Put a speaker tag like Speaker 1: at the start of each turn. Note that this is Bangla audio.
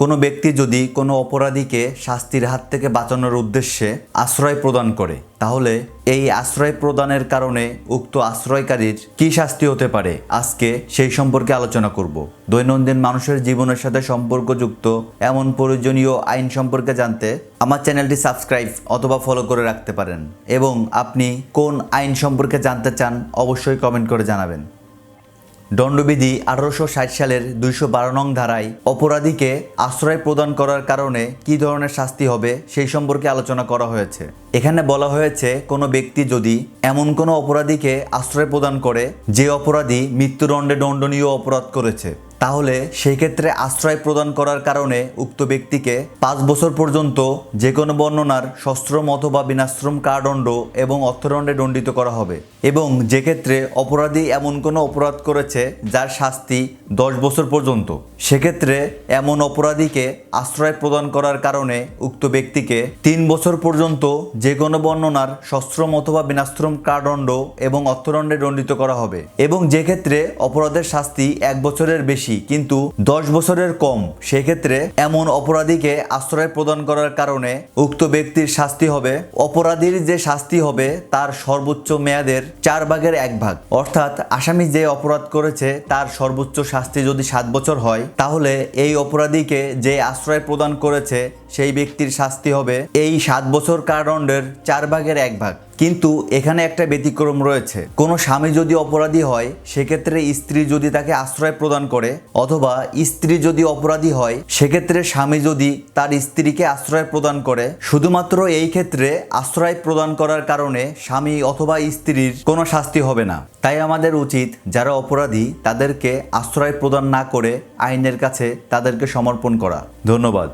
Speaker 1: কোনো ব্যক্তি যদি কোনো অপরাধীকে শাস্তির হাত থেকে বাঁচানোর উদ্দেশ্যে আশ্রয় প্রদান করে, তাহলে এই আশ্রয় প্রদানের কারণে উক্ত আশ্রয়কারীর কি শাস্তি হতে পারে? আজকে সেই সম্পর্কে আলোচনা করব। দৈনন্দিন মানুষের জীবনের সাথে সম্পর্কযুক্ত এমন প্রয়োজনীয় আইন সম্পর্কে জানতে আমার চ্যানেলটি সাবস্ক্রাইব অথবা ফলো করে রাখতে পারেন। এবং আপনি কোন আইন সম্পর্কে জানতে চান, অবশ্যই কমেন্ট করে জানাবেন। দণ্ডবিধি আঠারোশো ষাট সালের দুইশো বারো নং ধারায় অপরাধীকে আশ্রয় প্রদান করার কারণে কি ধরনের শাস্তি হবে সেই সম্পর্কে আলোচনা করা হয়েছে। এখানে বলা হয়েছে, কোনো ব্যক্তি যদি এমন কোনো অপরাধীকে আশ্রয় প্রদান করে, যে অপরাধী মৃত্যুদণ্ডে দণ্ডনীয় অপরাধ করেছে। তাহলে সেই ক্ষেত্রে আশ্রয় প্রদান করার কারণে উক্ত ব্যক্তিকে পাঁচ বছর পর্যন্ত যে কোনো বর্ণনার সশ্রম অথবা বিনাশ্রম কারাদণ্ড এবং অর্থদণ্ডে দণ্ডিত করা হবে। এবং যে ক্ষেত্রে অপরাধী এমন কোনো অপরাধ করেছে যার শাস্তি দশ বছর পর্যন্ত। সেক্ষেত্রে এমন অপরাধীকে আশ্রয় প্রদান করার কারণে উক্ত ব্যক্তিকে তিন বছর পর্যন্ত যে কোনো বর্ণনার সশ্রম অথবা বিনাশ্রম কারাদণ্ড এবং অর্থদণ্ডে দণ্ডিত করা হবে। এবং যে ক্ষেত্রে অপরাধের শাস্তি এক বছরের বেশি কিন্তু দশ বছরের কম। সেক্ষেত্রে এমন অপরাধীকে আশ্রয় প্রদান করার কারণে উক্ত ব্যক্তির শাস্তি হবে। অপরাধীর যে শাস্তি হবে, তার সর্বোচ্চ মেয়াদের চার ভাগের এক ভাগ। অর্থাৎ আসামি যে অপরাধ করেছে, তার সর্বোচ্চ শাস্তি যদি সাত বছর হয়, তাহলে এই অপরাধীকে যে আশ্রয় প্রদান করেছে, সেই ব্যক্তির শাস্তি হবে এই সাত বছর কারাদণ্ডের চার ভাগের এক ভাগ। কিন্তু এখানে একটা ব্যতিক্রম রয়েছে। কোনো স্বামী যদি অপরাধী হয়, সেক্ষেত্রে স্ত্রী যদি তাকে আশ্রয় প্রদান করে অথবা স্ত্রী যদি অপরাধী হয়, সেক্ষেত্রে স্বামী যদি তার স্ত্রীকে আশ্রয় প্রদান করে। শুধুমাত্র এই ক্ষেত্রে আশ্রয় প্রদান করার কারণে স্বামী অথবা স্ত্রীর কোনো শাস্তি হবে না। তাই আমাদের উচিত যারা অপরাধী, তাদেরকে আশ্রয় প্রদান না করে আইনের কাছে তাদেরকে সমর্পণ করা। ধন্যবাদ।